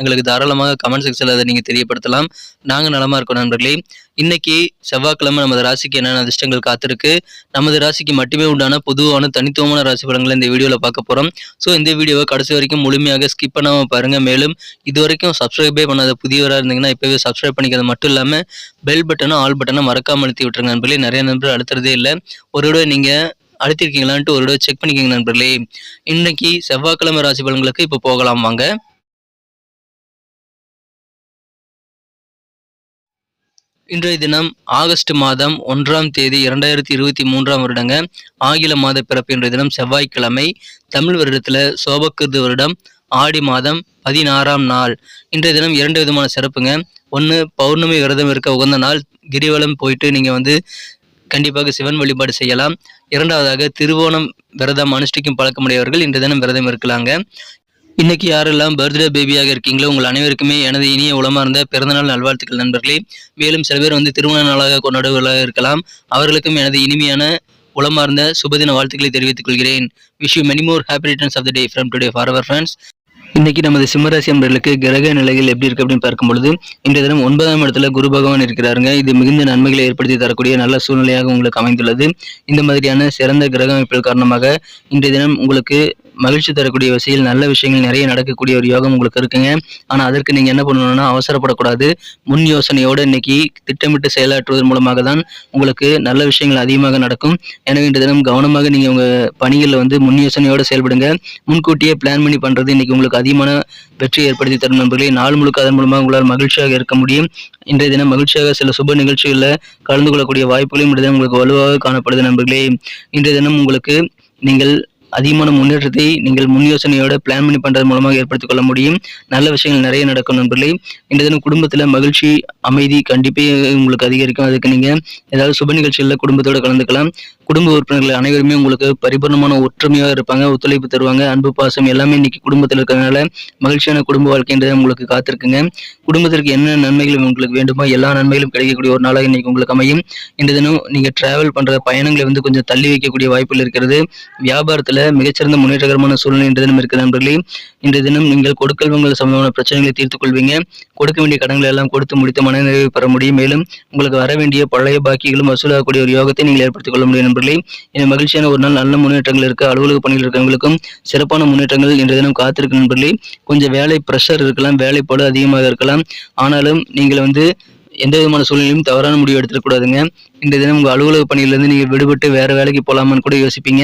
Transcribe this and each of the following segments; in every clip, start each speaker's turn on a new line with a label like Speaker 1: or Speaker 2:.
Speaker 1: எங்களுக்கு தாராளமாக கமெண்ட் செக்ஷனில் அதை நீங்கள் தெரியப்படுத்தலாம். நாங்கள் நலமாக இருக்கோம் நண்பர்களே. இன்னைக்கு செவ்வாய்க்கிழமை நமது ராசிக்கு என்னென்ன அதிர்ஷ்டங்கள் காத்திருக்கு? நமது ராசிக்கு மட்டுமே உண்டான பொதுவான தனித்துவமான ராசி பலன்களை இந்த வீடியோவில் பார்க்க போகிறோம் ஸோ இந்த வீடியோவை கடைசி வரைக்கும் முழுமையாக ஸ்கிப் பண்ணாமல் பாருங்கள் மேலும் இது வரைக்கும் சப்ஸ்கிரைபே பண்ணாத புதியவராக இருந்தீங்கன்னா இப்போவே சப்ஸ்கிரைப் பண்ணிக்கிறது மட்டும் இல்லாமல் பெல் பட்டனும் ஆல் பட்டனும் மறக்காமல் அழுத்தி விட்டுருங்க நண்பர்களே. நிறைய நண்பர்கள் அழுத்துறதே இல்லை. ஒரு விட நீங்கள் அழுத்திருக்கீங்களான்ட்டு ஒரு விட செக் பண்ணிக்கோங்க நண்பர்களே. இன்னைக்கு செவ்வாய்க்கிழமை ராசி பலன்களுக்கு இப்போ போகலாம். வாங்க. இன்றைய தினம் ஆகஸ்ட் மாதம் ஒன்றாம் தேதி இரண்டாயிரத்தி இருபத்தி மூன்றாம் வருடங்க ஆங்கில மாத பிறப்பு இன்றைய தினம் செவ்வாய்க்கிழமை தமிழ் வருடத்தில் சோபக்கிருது வருடம் ஆடி மாதம் பதினாறாம் நாள். இன்றைய தினம் இரண்டு விதமான சிறப்புங்க. ஒன்று பௌர்ணமி விரதம் இருக்க உகந்த நாள். கிரிவலம் போயிட்டு நீங்கள் வந்து கண்டிப்பாக சிவன் வழிபாடு செய்யலாம். இரண்டாவதாக திருவோணம் விரதம் அனுஷ்டிக்கும் பழக்கமுடையவர்கள் இன்றைய தினம் விரதம் இருக்கலாங்க. இன்னைக்கு யாரெல்லாம் பர்த்டே பேபியாக இருக்கீங்களோ உங்கள் அனைவருக்குமே எனது இனிய உளமார்ந்த பிறந்தநாள் நல்வாழ்த்துக்கள் நண்பர்களே. மேலும் சில பேர் வந்து திருமண நாளாக கொண்டாடுவர்களாக இருக்கலாம். அவர்களுக்கும் எனது இனிமையான உளமார்ந்த சுபதின வாழ்த்துக்களை தெரிவித்துக் கொள்கிறேன். Wish you many more happy returns of the day from today for our friends இன்னைக்கு நமது சிம்மராசி அன்பர்களுக்கு கிரக நிலைகள் எப்படி இருக்கு அப்படின்னு பார்க்கும் பொழுது இன்றைய தினம் ஒன்பதாம் இடத்துல குரு பகவான் இருக்கிறாருங்க. இது மிகுந்த நன்மைகளை ஏற்படுத்தி தரக்கூடிய நல்ல சூழ்நிலையாக உங்களுக்கு அமைந்துள்ளது. இந்த மாதிரியான சிறந்த கிரக அமைப்புகள் காரணமாக இன்றைய தினம் உங்களுக்கு மகிழ்ச்சி தரக்கூடிய விஷயம் நல்ல விஷயங்கள் நிறைய நடக்கக்கூடிய ஒரு யோகம் உங்களுக்கு இருக்குங்க. ஆனால் அதற்கு நீங்கள் என்ன பண்ணணும்னா அவசரப்படக்கூடாது. முன் யோசனையோடு இன்னைக்கு திட்டமிட்டு செயலாற்றுவதன் மூலமாக தான் உங்களுக்கு நல்ல விஷயங்கள் அதிகமாக நடக்கும். எனவே இன்று தினம் கவனமாக நீங்கள் உங்கள் பணிகளில் வந்து முன் யோசனையோடு செயல்படுங்க. முன்கூட்டியே பிளான் பண்ணி பண்ணுறது இன்னைக்கு உங்களுக்கு அதிகமான வெற்றி ஏற்படுத்தி தரும் நண்பர்களே. நாள் முழுக்க அதன் மூலமாக உங்களால் மகிழ்ச்சியாக இருக்க முடியும். இன்றைய தினம் மகிழ்ச்சியாக சில சுப நிகழ்ச்சிகளில் கலந்து கொள்ளக்கூடிய வாய்ப்புகளும் இன்றைய உங்களுக்கு வலுவாக காணப்படுது நண்பர்களே. இன்றைய தினம் உங்களுக்கு நீங்கள் அதிகமான முன்னேற்றத்தை நீங்கள் முன் யோசனையோட பிளான் பண்ணி பண்றது மூலமாக ஏற்படுத்திக் கொள்ள முடியும். நல்ல விஷயங்கள் நிறைய நடக்கும் நண்பர்களே. இந்த தினம் குடும்பத்தில் மகிழ்ச்சி அமைதி கண்டிப்பே உங்களுக்கு அதிகரிக்கும். அதுக்கு நீங்க ஏதாவது சுப நிகழ்ச்சிகளில் குடும்பத்தோட கலந்துக்கலாம். குடும்ப உறுப்பினர்கள் அனைவருமே உங்களுக்கு பரிபூர்ணமான ஒற்றுமையாக இருப்பாங்க ஒத்துழைப்பு தருவாங்க அன்பு பாசம் எல்லாமே இன்னைக்கு குடும்பத்தில் இருக்கிறதுனால மகிழ்ச்சியான குடும்ப வாழ்க்கைன்றதை உங்களுக்கு காத்திருக்குங்க. குடும்பத்திற்கு என்ன நன்மைகள் உங்களுக்கு வேண்டுமோ எல்லா நன்மைகளும் கிடைக்கக்கூடிய ஒரு நாளாக இன்னைக்கு உங்களுக்கு அமையும். இந்த தினம் நீங்க டிராவல் பண்ற பயணங்களை வந்து கொஞ்சம் தள்ளி வைக்கக்கூடிய வாய்ப்புகள் இருக்கிறது. வியாபாரத்தில் மிகச்சிறந்த முன்னேற்றகரமான சூழ்நிலை இன்று தினம் இருக்குது நண்பர்களே. இன்று தினம் நீங்கள் கொடுக்கல் வாங்கல் சம்பந்தமான பிரச்சனைகளை தீர்த்துக் கொள்வீங்க. கொடுக்க வேண்டிய கடன்களை எல்லாம் கொடுத்து முடித்த மனநிறைவை பெற முடியும். மேலும் உங்களுக்கு வர வேண்டிய பழைய பாக்கிகளும் வசூலாகக்கூடிய ஒரு யோகத்தை நீங்கள் ஏற்படுத்திக் கொள்ள முடியும் நண்பர்களே. என மகிழ்ச்சியான ஒரு நாள் நல்ல முன்னேற்றங்கள் இருக்கு. அலுவலக பணியில் இருக்கிறவங்களுக்கும் சிறப்பான முன்னேற்றங்கள் இன்று தினம் காத்திருக்கு நண்பர்களே. கொஞ்சம் வேலை ப்ரெஷர் இருக்கலாம் வேலை பளு அதிகமாக இருக்கலாம். ஆனாலும் நீங்கள் வந்து எந்த விதமான சூழ்நிலையும் தவறான முடிவு எடுத்துடக்கூடாதுங்க இந்த தினம் உங்கள் அலுவலக பணியிலேருந்து நீங்கள் விடுபட்டு வேறு வேலைக்கு போகலாமான்னு கூட யோசிப்பீங்க.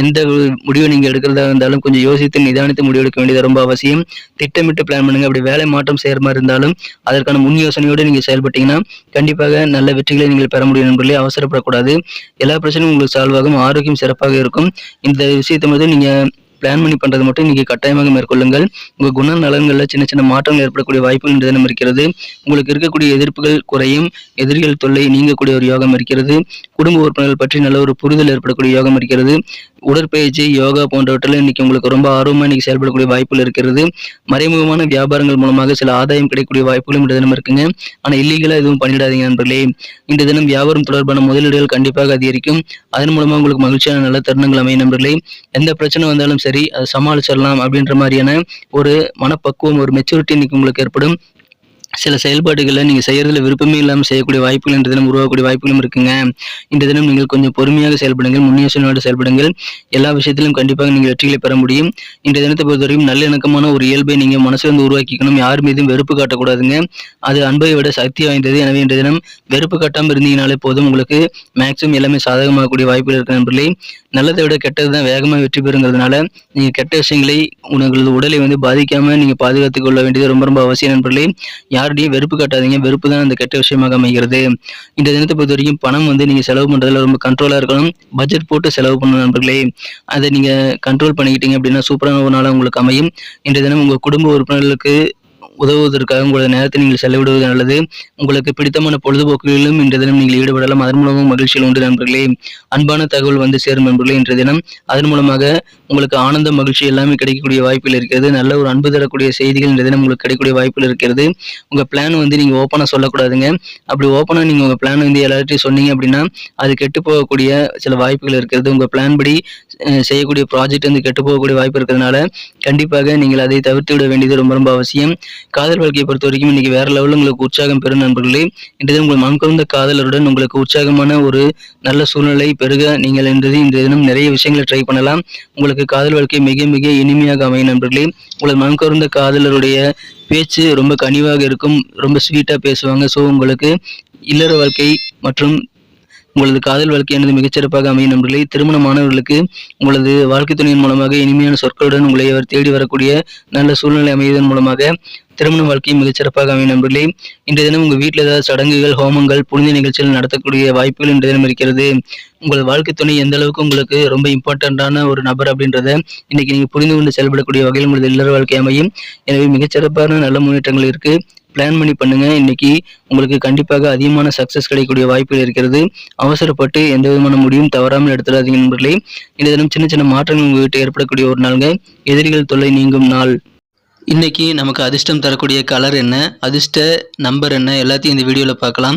Speaker 1: எந்த முடிவை நீங்கள் எடுக்கிறதா இருந்தாலும் கொஞ்சம் யோசித்து நிதானித்து முடிவு எடுக்க வேண்டியது ரொம்ப அவசியம். திட்டமிட்டு பிளான் பண்ணுங்கள் அப்படி வேலை மாற்றம் செய்கிற மாதிரி இருந்தாலும் அதற்கான முன் யோசனையோடு நீங்கள் செயல்பட்டீங்கன்னா கண்டிப்பாக நல்ல வெற்றிகளை நீங்கள் பெற முடியும் என்பதில் அவசரப்படக்கூடாது. எல்லா பிரச்சனையும் உங்களுக்கு சால்வ் ஆகும். ஆரோக்கியம் சிறப்பாக இருக்கும். இந்த விஷயத்தை மட்டும் நீங்கள் பிளான் பண்ணி பண்றது மட்டும் நீங்க கட்டாயமாக மேற்கொள்ளுங்கள். உங்க குண நலன்களில் சின்ன சின்ன மாற்றங்கள் ஏற்படக்கூடிய வாய்ப்புகள் இன்று தினம் இருக்கிறது. உங்களுக்கு இருக்கக்கூடிய எதிர்ப்புகள் குறையும். எதிரிகள் தொல்லை நீங்கக்கூடிய ஒரு யோகம் இருக்கிறது. குடும்ப உறுப்பினர்கள் பற்றி நல்ல ஒரு புரிதல் ஏற்படக்கூடிய யோகம் இருக்கிறது. உடற்பயிற்சி யோகா போன்றவற்றில் இன்னைக்கு உங்களுக்கு ரொம்ப ஆர்வமாக இன்னைக்கு செயல்படக்கூடிய வாய்ப்புகள் இருக்கிறது. மறைமுகமான வியாபாரங்கள் மூலமாக சில ஆதாயம் கிடைக்கக்கூடிய வாய்ப்புகளும் இந்த தினம் இருக்குங்க. ஆனால் இல்லீகலாக எதுவும் பண்ணிடாதீங்க நண்பர்களே. இந்த தினம் வியாபாரம் தொடர்பான முதலீடுகள் கண்டிப்பாக அதிகரிக்கும். அதன் மூலமாக உங்களுக்கு மகிழ்ச்சியான நல்ல தருணங்கள் அமையும் நண்பர்களே. எந்த பிரச்சனை வந்தாலும் சரி அதை சமாளிச்சிடலாம் அப்படின்ற மாதிரியான ஒரு மனப்பக்குவம் ஒரு மெச்சூரிட்டி இன்னைக்கு உங்களுக்கு ஏற்படும். சில செயல்பாடுகளை நீங்கள் செய்யறதுல விருப்பமே இல்லாமல் செய்யக்கூடிய வாய்ப்புகள் இன்று தினம் உருவாகக்கூடிய வாய்ப்புகளும் இருக்குங்க. இந்த தினம் நீங்கள் கொஞ்சம் பொறுமையாக செயல்படுங்கள் முன்னேசனோடு செயல்படுங்கள். எல்லா விஷயத்திலும் கண்டிப்பாக நீங்கள் வெற்றிகளை பெற முடியும். இந்த தினத்தை பொறுத்தவரைக்கும் நல்ல இணக்கமான ஒரு இயல்பை நீங்கள் மனசு வந்து உருவாக்கிக்கணும். யார் மீதும் வெறுப்பு காட்டக்கூடாதுங்க. அது அன்பை விட சக்தி வாய்ந்தது. எனவே இந்த தினம் வெறுப்பு காட்டாமல் இருந்தீங்கனாலே போதும். உங்களுக்கு மேக்ஸிமம் எல்லாமே சாதகமாகக்கூடிய வாய்ப்புகள் இருக்கு நண்பர்களே. நல்லதை விட கெட்டது தான் வேகமாக வெற்றி பெறுங்கிறதுனால நீங்கள் கெட்ட விஷயங்களை உங்களது உடலை வந்து பாதிக்காமல் நீங்கள் பாதுகாத்துக் கொள்ள வேண்டியது ரொம்ப ரொம்ப அவசியம் நண்பர்களே. யார்டையும் வெறுப்பு காட்டாதீங்க. வெறுப்பு தான் அந்த கெட்ட விஷயமாக அமைகிறது. இந்த தினத்தை பொறுத்த வரைக்கும் பணம் வந்து நீங்கள் செலவு பண்ணுறதுல ரொம்ப கண்ட்ரோலாக இருக்கணும். பட்ஜெட் போட்டு செலவு பண்ணணும் நண்பர்களே. அதை நீங்கள் கண்ட்ரோல் பண்ணிக்கிட்டீங்க அப்படின்னா சூப்பரான ஒரு நாளாக உங்களுக்கு அமையும். இன்றைய தினம் உங்கள் குடும்ப உறுப்பினர்களுக்கு உதவுவதற்காக உங்களது நேரத்தை நீங்கள் செலவிடுவது நல்லது. உங்களுக்கு பிடித்தமான பொழுதுபோக்குகளிலும் இன்றைய தினம் நீங்கள் ஈடுபடலாம். அதன் மூலமாக மகிழ்ச்சியில் உண்டு நண்பர்களே. அன்பான தகவல் வந்து சேரும் நண்பர்களே இன்றைய தினம். அதன் மூலமாக உங்களுக்கு ஆனந்த மகிழ்ச்சி எல்லாமே கிடைக்கக்கூடிய வாய்ப்புகள் இருக்கிறது. நல்ல ஒரு அன்பு தரக்கூடிய செய்திகள் இன்றைய தினம் உங்களுக்கு கிடைக்கக்கூடிய வாய்ப்புகள் இருக்கிறது. உங்கள் பிளான் வந்து நீங்கள் ஓப்பனாக சொல்லக்கூடாதுங்க. அப்படி ஓப்பனாக நீங்கள் உங்கள் பிளான் வந்து எல்லார்ட்டையும் சொன்னீங்க அப்படின்னா அது கெட்டு போகக்கூடிய சில வாய்ப்புகள் இருக்கிறது. உங்கள் பிளான் படி செய்யக்கூடிய ப்ராஜெக்ட் வந்து கெட்டு போகக்கூடிய வாய்ப்பு இருக்கிறதுனால கண்டிப்பாக நீங்கள் அதை தவிர்த்து விட வேண்டியது ரொம்ப ரொம்ப அவசியம். காதல் வாழ்க்கையை பொறுத்த வரைக்கும் இன்னைக்கு வேற லெவலில் உங்களுக்கு உற்சாகம் பெறும் நண்பர்களே. இன்றைய உங்கள் மண்குறந்த காதலருடன் உங்களுக்கு உற்சாகமான ஒரு நல்ல சூழ்நிலை பெருக நீங்கள் என்றது இன்றைய தினம் நிறைய விஷயங்களை ட்ரை பண்ணலாம். உங்களுக்கு காதல் வாழ்க்கை மிக மிக இனிமையாக அமையும் நண்பர்களே. உங்கள் மண்குறந்த காதலருடைய பேச்சு ரொம்ப கனிவாக இருக்கும் ரொம்ப ஸ்வீட்டாக பேசுவாங்க. ஸோ உங்களுக்கு இல்லற வாழ்க்கை மற்றும் உங்களது காதல் வாழ்க்கையானது மிகச்சிறப்பாக அமையும் நண்பர்களே திருமணமானவர்களுக்கு உங்களது வாழ்க்கை துணையின் மூலமாக இனிமையான சொற்களுடன் உங்களை அவர் தேடி வரக்கூடிய நல்ல சூழ்நிலை அமைவதன் மூலமாக திருமண வாழ்க்கையும் மிகச்சிறப்பாக அமையும் நண்பர்களே. இன்றைய தினம் உங்கள் வீட்டில் ஏதாவது சடங்குகள் ஹோமங்கள் புனித நிகழ்ச்சிகள் நடத்தக்கூடிய வாய்ப்புகள் இன்றைய தினம் இருக்கிறது. உங்கள் வாழ்க்கை துணை எந்த அளவுக்கு உங்களுக்கு ரொம்ப இம்பார்ட்டண்ட்டான ஒரு நபர் அப்படின்றத இன்னைக்கு நீங்கள் புரிந்து கொண்டு செயல்படக்கூடிய வகையில் உங்களது இல்லற வாழ்க்கை அமையும். எனவே மிகச்சிறப்பான நல்ல முன்னேற்றங்கள் இருக்கு. பிளான் பண்ணி பண்ணுங்க. இன்னைக்கு உங்களுக்கு கண்டிப்பாக அதிகமான சக்சஸ் கிடைக்கக்கூடிய வாய்ப்புகள் இருக்கிறது. அவசரப்பட்டு எந்த விதமான முடிவும் தவறாமல் எடுத்துடாதீங்க நண்பர்களே. இந்த தினம் சின்ன சின்ன மாற்றங்கள் உங்கள்கிட்ட ஏற்படக்கூடிய ஒரு நாளுங்க. எதிரிகள் தொல்லை நீங்கும் நாள். இன்னைக்கு நமக்கு அதிர்ஷ்டம் தரக்கூடிய கலர் என்ன? அதிர்ஷ்ட நம்பர் என்ன? எல்லாத்தையும் இந்த வீடியோவில் பார்க்கலாம்.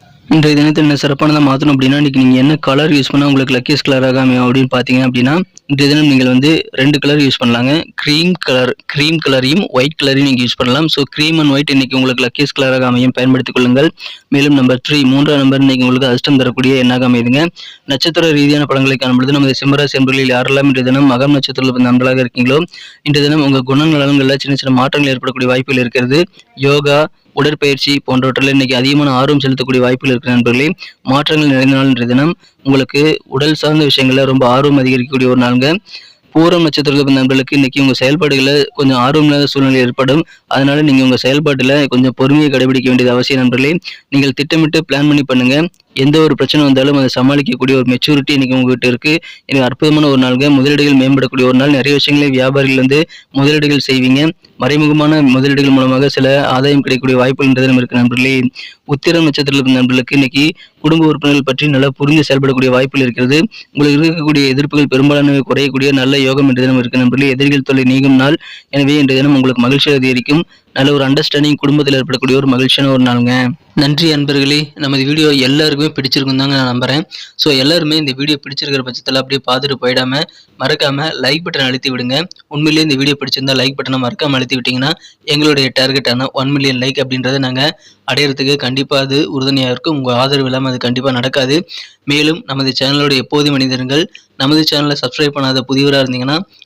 Speaker 1: இன்றைய தினத்தை என்ன சிறப்பானதாக மாற்றணும் அப்படின்னா இன்றைக்கி நீங்கள் என்ன கலர் யூஸ் பண்ணால் உங்களுக்கு லக்கீஸ் கலராக அமையும் அப்படின்னு பார்த்தீங்க அப்படின்னா இன்றைய தினம் நீங்கள் வந்து ரெண்டு கலர் யூஸ் பண்ணலாங்க. க்ரீம் கலர் க்ரீம் கலரையும் ஒயிட் கலரையும் நீங்கள் யூஸ் பண்ணலாம். ஸோ க்ரீம் அண்ட் ஒயிட் இன்றைக்கி உங்களுக்கு லக்கீஸ் கலராக அமையும் பயன்படுத்திக் கொள்ளுங்கள். மேலும் நம்பர் த்ரீ மூன்றாம் நம்பர் இன்றைக்கி உங்களுக்கு அதிர்ஷ்டம் தரக்கூடிய எண்ணாக அமையுதுங்க நட்சத்திர ரீதியான படங்களை காணும்பொழுது நமது சிம்மராசி என்பர்களில் யாரெல்லாம் இன்றைய தினம் மகம் நட்சத்திரத்தில் பிறந்த நண்பர்களாக இருக்கீங்களோ இன்றைய தினம் உங்கள் குணநலன்களில் சின்ன சின்ன மாற்றங்கள் ஏற்படக்கூடிய வாய்ப்புகள் இருக்கிறது. யோகா உடற்பயிற்சி போன்றவற்றில் இன்னைக்கு அதிகமான ஆர்வம் செலுத்தக்கூடிய வாய்ப்புகள் இருக்கிற நண்பர்களே மாற்றங்கள் நிறைந்த நாள் தினம். உங்களுக்கு உடல் சார்ந்த விஷயங்களில் ரொம்ப ஆர்வம் அதிகரிக்கக்கூடிய ஒரு நாளுங்க. பூரம் நட்சத்திரத்தில் பிறந்த நண்பர்களுக்கு இன்னைக்கு உங்கள் செயல்பாடுகளை கொஞ்சம் ஆர்வம் இல்லாத சூழ்நிலை ஏற்படும். அதனால நீங்கள் உங்கள் செயல்பாட்டில் கொஞ்சம் பொறுமையை கடைபிடிக்க வேண்டியது அவசியம் நண்பர்களே. நீங்கள் திட்டமிட்டு பிளான் பண்ணி பண்ணுங்க. எந்த ஒரு பிரச்சனை வந்தாலும் அதை சமாளிக்கக்கூடிய ஒரு மெச்சூரிட்டி இன்னைக்கு உங்ககிட்ட இருக்கு. எனக்கு அற்புதமான ஒரு நாளுங்க. முதலீடுகள் மேம்படக்கூடிய ஒரு நாள். நிறைய விஷயங்களை வியாபாரிகள் வந்து முதலீடுகள் செய்வீங்க. மறைமுகமான முதலீடுகள் மூலமாக சில ஆதாயம் கிடைக்கக்கூடிய வாய்ப்புகள் இன்றைய தினம் இருக்கு நண்பர்களே. உத்திரம் நட்சத்திரத்தில் பிறந்த நண்பர்களுக்கு இன்னைக்கு குடும்ப உறுப்பினர்கள் பற்றி நல்லா புரிந்து செயல்படக்கூடிய வாய்ப்புகள் இருக்கிறது. உங்களுக்கு இருக்கக்கூடிய எதிர்ப்புகள் பெரும்பாலானவை குறையக்கூடிய நல்ல யோகம் என்ற தினம் இருக்கு நண்பர்களே. எதிரிகள் தொல்லை நீங்கும் நாள். எனவே இன்றைய தினம் உங்களுக்கு மகிழ்ச்சி அதிகரிக்கும். நல்ல ஒரு அண்டர்ஸ்டாண்டிங் குடும்பத்தில் ஏற்படக்கூடிய ஒரு மகிழ்ச்சியான ஒரு நாளுங்க. நன்றி அன்பர்களே. நமது வீடியோ எல்லாருக்குமே பிடிச்சிருக்கும் தாங்க நான் நம்புகிறேன் ஸோ எல்லாருமே இந்த வீடியோ பிடிச்சிருக்கிற பட்சத்தில் அப்படியே பார்த்துட்டு போயிடாமல் மறக்காம லைக் பட்டன் அழுத்தி விடுங்க. உண்மையிலேயே இந்த வீடியோ பிடிச்சிருந்தா லைக் பட்டனை மறக்காமல் அழுத்தி விட்டிங்கன்னா எங்களுடைய டார்கெட்டான ஒன் மில்லியன் லைக் அப்படின்றத நாங்கள் அடையிறதுக்கு கண்டிப்பாக அது உறுதுணையாக இருக்கும். உங்கள் ஆதரவு இல்லாமல் அது கண்டிப்பாக நடக்காது. மேலும் நமது சேனலோட எப்போது மனிதர்கள் நமது சேனலை சப்ஸ்கிரைப் பண்ணாத புதியவராக இருந்தீங்கன்னா